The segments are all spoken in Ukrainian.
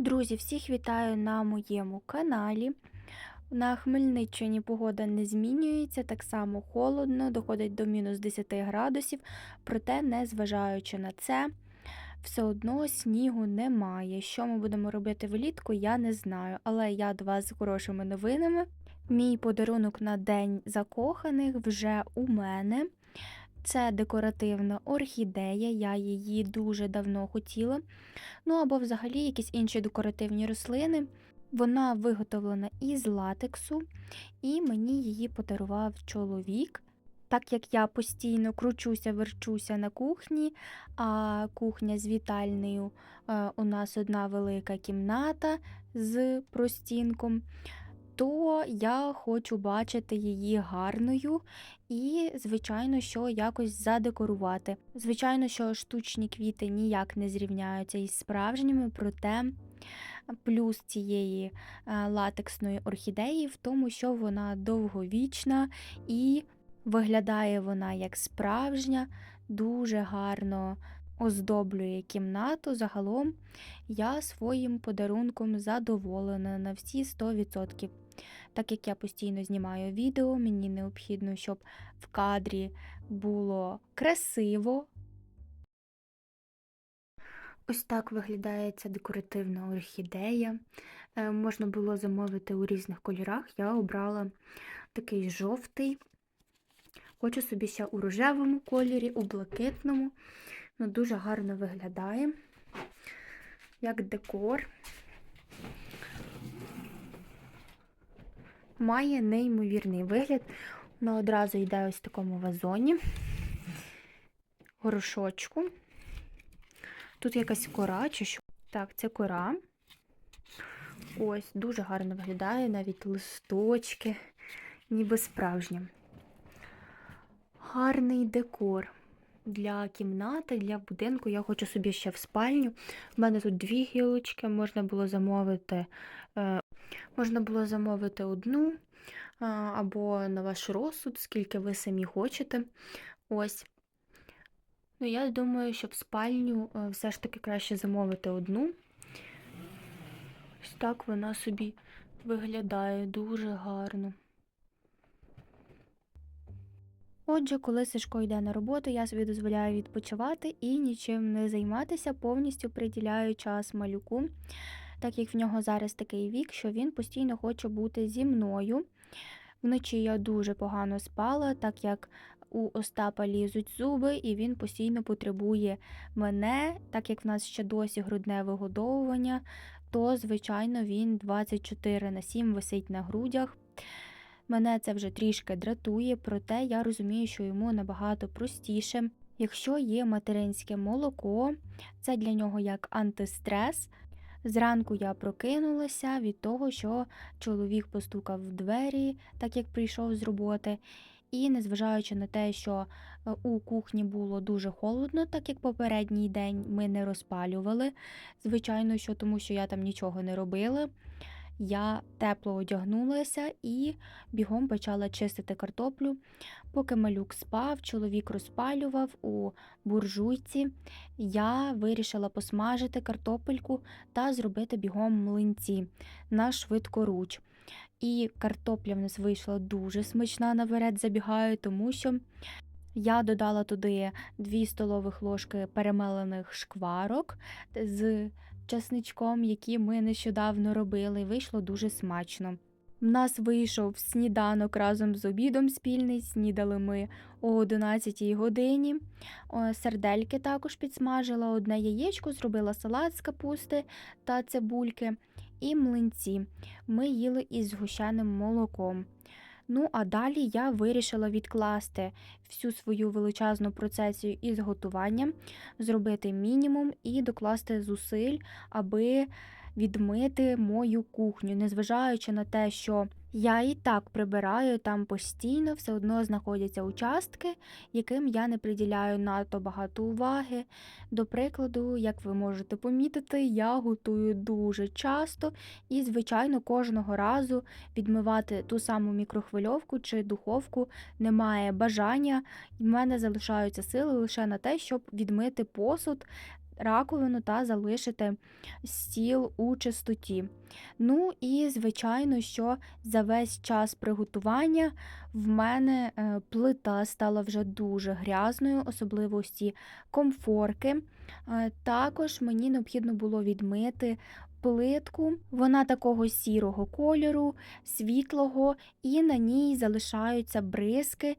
Друзі, всіх вітаю на моєму каналі. На Хмельниччині погода не змінюється, так само холодно, доходить до мінус 10 градусів, проте, незважаючи на це, все одно снігу немає. Що ми будемо робити влітку, я не знаю. Але я до вас з хорошими новинами. Мій подарунок на День закоханих вже у мене. Це декоративна орхідея, я її дуже давно хотіла. Ну або взагалі якісь інші декоративні рослини. Вона виготовлена із латексу, і мені її подарував чоловік. Так як я постійно кручуся, верчуся на кухні, а кухня з вітальнею е, у нас одна велика кімната з простінком, то я хочу бачити її гарною і, звичайно, що якось задекорувати. Звичайно, що штучні квіти ніяк не зрівняються із справжніми, проте плюс цієї е, латексної орхідеї в тому, що вона довговічна і виглядає вона як справжня, дуже гарно оздоблює кімнату. Загалом я своїм подарунком задоволена на всі 100%. Так як я постійно знімаю відео, мені необхідно, щоб в кадрі було красиво. Ось так виглядає ця декоративна орхідея. Е, Можна було замовити у різних кольорах. Я обрала такий жовтий. Хочу собі ще у рожевому кольорі, у блакитному. Ну, Дуже гарно виглядає, як декор. Має неймовірний вигляд. Вона одразу йде ось в такому вазоні, горошочку. Тут якась кора чи що. Так, це кора. Ось, дуже гарно виглядає, навіть листочки, ніби справжні. Гарний декор для кімнати, для будинку. Я хочу собі ще в спальню. У мене тут дві гілочки, можна було замовити, е, можна було замовити одну або на ваш розсуд, скільки ви самі хочете. Ось. Ну, я думаю, що в спальню е, все ж таки краще замовити одну. Ось так вона собі виглядає дуже гарно. Отже, коли Сашко йде на роботу, я собі дозволяю відпочивати і нічим не займатися, повністю приділяю час малюку, так як в нього зараз такий вік, що він постійно хоче бути зі мною. Вночі я дуже погано спала, так як у Остапа лізуть зуби, і він постійно потребує мене, так як в нас ще досі грудне вигодовування, то, звичайно, він 24 на 7 висить на грудях. Мене це вже трішки дратує, проте я розумію, що йому набагато простіше. Якщо є материнське молоко, це для нього як антистрес. Зранку я прокинулася від того, що чоловік постукав в двері, так як прийшов з роботи. І незважаючи на те, що е, у кухні було дуже холодно, так як попередній день ми не розпалювали. Звичайно, що тому що я там нічого не робила. Я тепло одягнулася і бігом почала чистити картоплю. Поки малюк спав, чоловік розпалював у буржуйці. Я вирішила посмажити картопельку та зробити бігом млинці на швидкоруч. І картопля в нас вийшла дуже смачна наперед забігаю, тому що я додала туди 2 столових ложки перемелених шкварок з часничком, які ми нещодавно робили. Вийшло дуже смачно. В нас вийшов сніданок разом з обідом спільний. Снідали ми о 11 годині. О, Сардельки також підсмажила, одне яєчко, зробила салат з капусти та цибульки і млинці. Ми їли із згущеним молоком. Ну, а далі я вирішила відкласти всю свою величезну процесію із готуванням, зробити мінімум і докласти зусиль, аби відмити мою кухню, незважаючи на те, що я і так прибираю там постійно, все одно знаходяться участки, яким я не приділяю надто багато уваги. До прикладу, як ви можете помітити, я готую дуже часто і, звичайно, кожного разу відмивати ту саму мікрохвильовку чи духовку немає бажання, і в мене залишаються сили лише на те, щоб відмити посуд раковину та залишити стіл у чистоті. Ну і, звичайно, що за весь час приготування в мене е, плита стала вже дуже грязною, особливо ось ці комфорки. Е, Також мені необхідно було відмити плитку. Вона такого сірого кольору, світлого, і на ній залишаються бризки.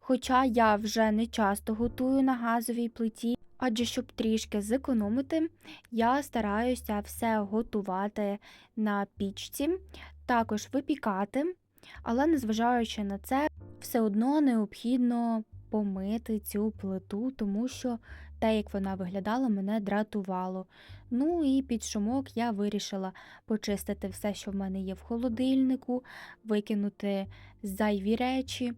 Хоча я вже не часто готую на газовій плиті, адже щоб трішки зекономити, я стараюся все готувати на пічці, також випікати, але незважаючи на це, все одно необхідно помити цю плиту, тому що те, як вона виглядала, мене дратувало. Ну і під шумок я вирішила почистити все, що в мене є в холодильнику, викинути зайві речі.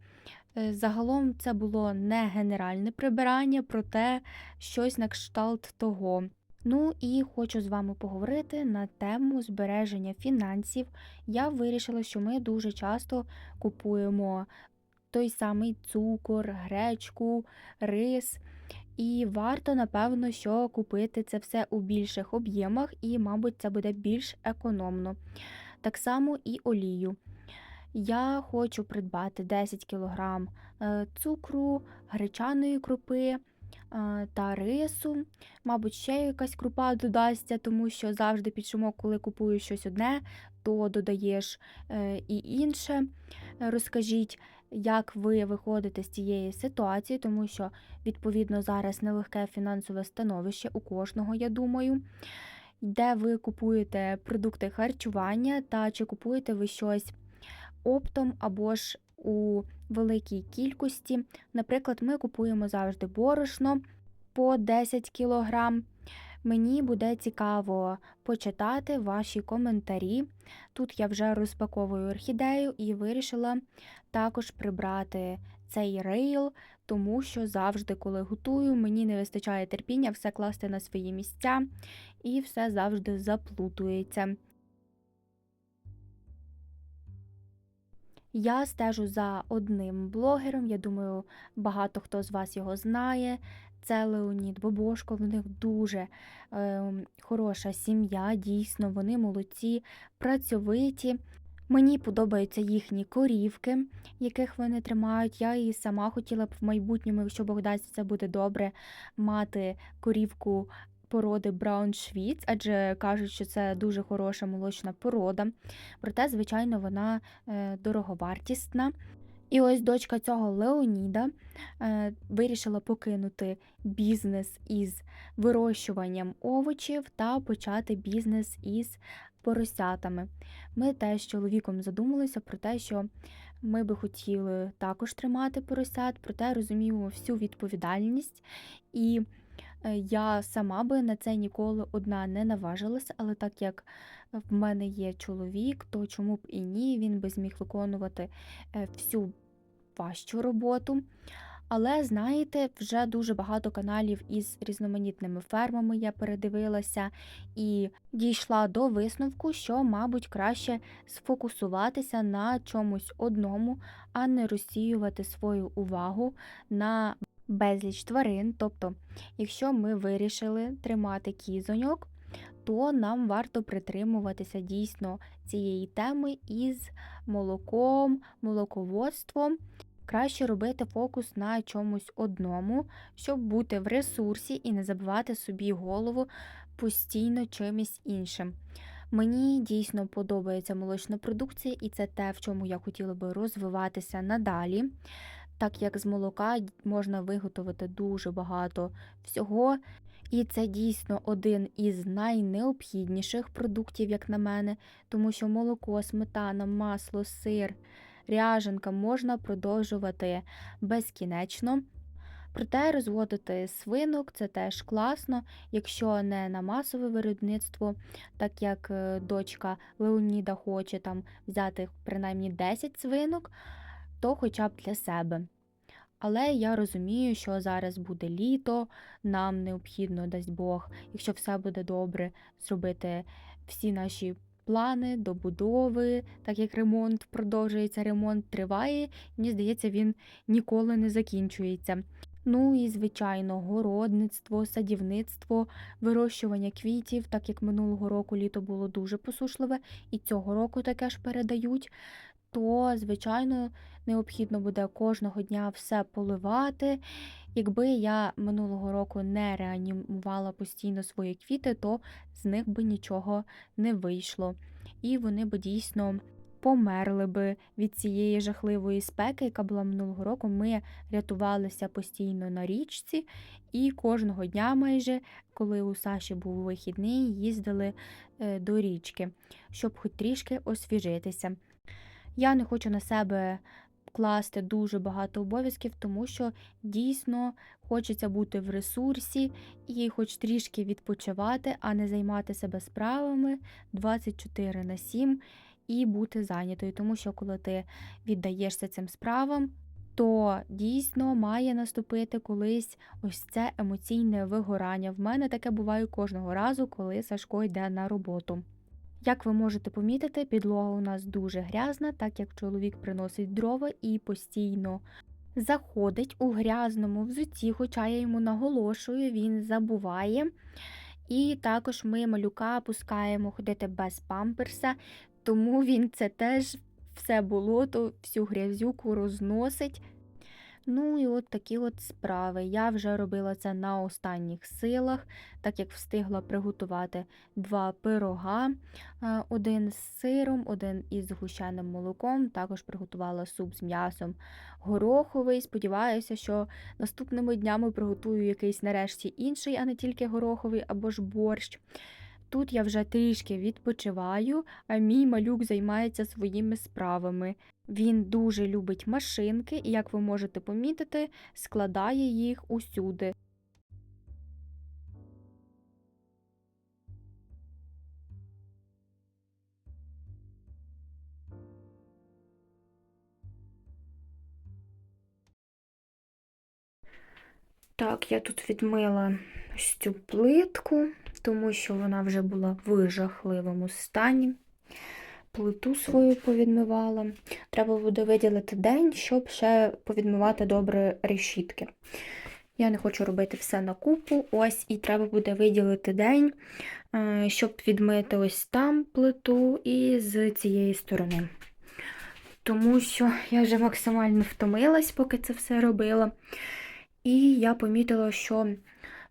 Е, Загалом це було не генеральне прибирання, проте щось на кшталт того. Ну і хочу з вами поговорити на тему збереження фінансів. Я вирішила, що ми дуже часто купуємо той самий цукор, гречку, рис. І варто, напевно, що купити це все у більших об'ємах, і, мабуть, це буде більш економно. Так само і олію. Я хочу придбати 10 кілограм е, цукру, гречаної крупи е, та рису. Мабуть, ще якась крупа додасться, тому що завжди під шумок, коли купую щось одне, то додаєш е, і інше. Розкажіть, як ви виходите з цієї ситуації, тому що, відповідно, зараз нелегке фінансове становище у кожного, я думаю. Де ви купуєте продукти харчування та чи купуєте ви щось оптом або ж у великій кількості. Наприклад, ми купуємо завжди борошно по 10 кілограм. Мені буде цікаво почитати ваші коментарі. Тут я вже розпаковую орхідею і вирішила також прибрати цей рейл, тому що завжди, коли готую, мені не вистачає терпіння все класти на свої місця і все завжди заплутується. Я стежу за одним блогером, я думаю, багато хто з вас його знає. Це Леонід Бобошко, в них дуже е, хороша сім'я, дійсно, вони молодці, працьовиті. Мені подобаються їхні корівки, яких вони тримають. Я і сама хотіла б в майбутньому, якщо Бог це буде добре, мати корівку породи Брауншвіц, адже кажуть, що це дуже хороша молочна порода. Проте, звичайно, вона е, дороговартісна. І ось дочка цього Леоніда е, вирішила покинути бізнес із вирощуванням овочів та почати бізнес із поросятами. Ми теж з чоловіком задумалися про те, що ми би хотіли також тримати поросят, проте розуміємо всю відповідальність. І я сама би на це ніколи одна не наважилася, але так як в мене є чоловік, то чому б і ні, він би зміг виконувати е, всю важчу роботу. Але, знаєте, вже дуже багато каналів із різноманітними фермами я передивилася і дійшла до висновку, що, мабуть, краще сфокусуватися на чомусь одному, а не розсіювати свою увагу на безліч тварин. Тобто, якщо ми вирішили тримати кізоньок, то нам варто притримуватися дійсно цієї теми із молоком, молоководством. Краще робити фокус на чомусь одному, щоб бути в ресурсі і не забивати собі голову постійно чимось іншим. Мені дійсно подобається молочна продукція, і це те, в чому я хотіла би розвиватися надалі, так як з молока можна виготовити дуже багато всього. І це дійсно один із найнеобхідніших продуктів, як на мене, тому що молоко, сметана, масло, сир, ряженка можна продовжувати безкінечно. Проте розводити свинок це теж класно, якщо не на масове виробництво, так як е, дочка Леоніда хоче там взяти принаймні 10 свинок, то хоча б для себе. Але я розумію, що зараз буде літо, нам необхідно, дасть Бог, якщо все буде добре, зробити всі наші плани добудови, так як ремонт продовжується, ремонт триває, мені здається, він ніколи не закінчується. Ну і, звичайно, городництво, садівництво, вирощування квітів, так як минулого року літо було дуже посушливе, і цього року таке ж передають, то, звичайно, необхідно буде кожного дня все поливати. Якби я минулого року не реанімувала постійно свої квіти, то з них би нічого не вийшло. І вони би дійсно померли би від цієї жахливої спеки, яка була минулого року. Ми рятувалися постійно на річці, і кожного дня, майже, коли у Саші був вихідний, їздили е, до річки, щоб хоч трішки освіжитися. Я не хочу на себе класти дуже багато обов'язків, тому що дійсно хочеться бути в ресурсі і хоч трішки відпочивати, а не займати себе справами 24 на 7 і бути зайнятою. Тому що коли ти віддаєшся цим справам, то дійсно має наступити колись ось це емоційне вигорання. В мене таке буває кожного разу, коли Сашко йде на роботу. Як ви можете помітити, підлога у нас дуже грязна, так як чоловік приносить дрова і постійно заходить у грязному взутті, хоча я йому наголошую, він забуває. І також ми малюка пускаємо ходити без памперса, тому він це теж все болото, всю грязюку розносить. Ну і от такі от справи. Я вже робила це на останніх силах, так як встигла приготувати два пирога, е, один з сиром, один із згущеним молоком. Також приготувала суп з м'ясом гороховий. Сподіваюся, що наступними днями приготую якийсь нарешті інший, а не тільки гороховий або ж борщ. Тут я вже трішки відпочиваю, а мій малюк займається своїми справами. Він дуже любить машинки і, як ви можете помітити, складає їх усюди. Так, я тут відмила ось цю плитку, тому що вона вже була в жахливому стані. Плиту свою повідмивала. Треба буде виділити день, щоб ще повідмивати добре решітки. Я не хочу робити все на купу. Ось, і треба буде виділити день, е, щоб відмити ось там плиту і з цієї сторони. Тому що я вже максимально втомилась, поки це все робила. І я помітила, що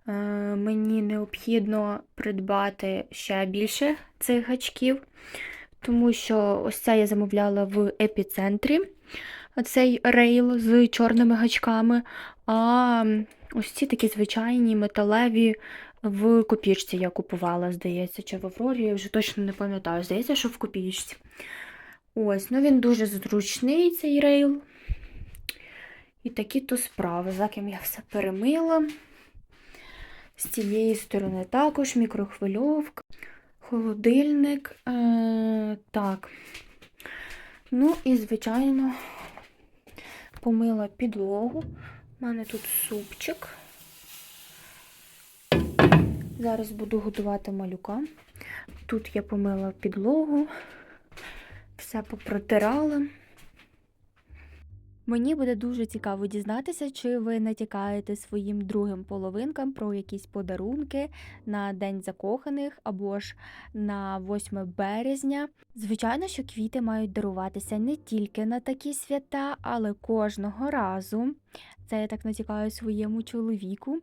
мені необхідно придбати ще більше цих гачків, тому що ось це я замовляла в епіцентрі цей рейл з чорними гачками. А ось ці такі звичайні металеві в копійці я купувала, здається, чи в Аврорі, я вже точно не пам'ятаю. Здається, що в копійці. Ось, ну він дуже зручний, цей рейл. І такі то справи. За ким я все перемила. З цієї сторони також мікрохвильовка, холодильник. Е, Так. Ну і, звичайно, помила підлогу. У мене тут супчик. Зараз буду готувати малюка. Тут я помила підлогу, все попротирала. Мені буде дуже цікаво дізнатися, чи ви натякаєте своїм другим половинкам про якісь подарунки на День закоханих або ж на 8 березня. Звичайно, що квіти мають даруватися не тільки на такі свята, але кожного разу. Це я так натякаю своєму чоловіку.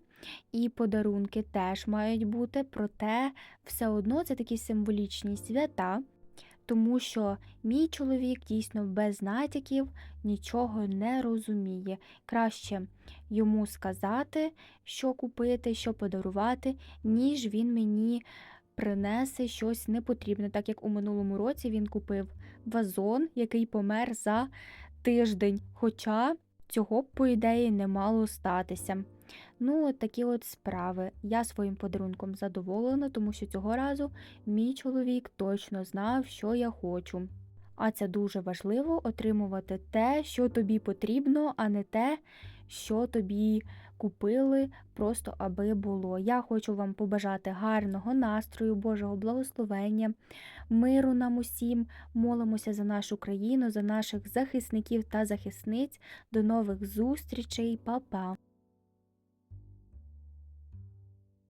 І подарунки теж мають бути, проте все одно це такі символічні свята тому що мій чоловік дійсно без натяків нічого не розуміє. Краще йому сказати, що купити, що подарувати, ніж він мені принесе щось непотрібне, так як у минулому році він купив вазон, який помер за тиждень. Хоча цього, по ідеї, не мало статися. Ну, от такі от справи. Я своїм подарунком задоволена, тому що цього разу мій чоловік точно знав, що я хочу. А це дуже важливо отримувати те, що тобі потрібно, а не те, що тобі купили, просто аби було. Я хочу вам побажати гарного настрою, Божого благословення, миру нам усім. Молимося за нашу країну, за наших захисників та захисниць. До нових зустрічей, Па-па!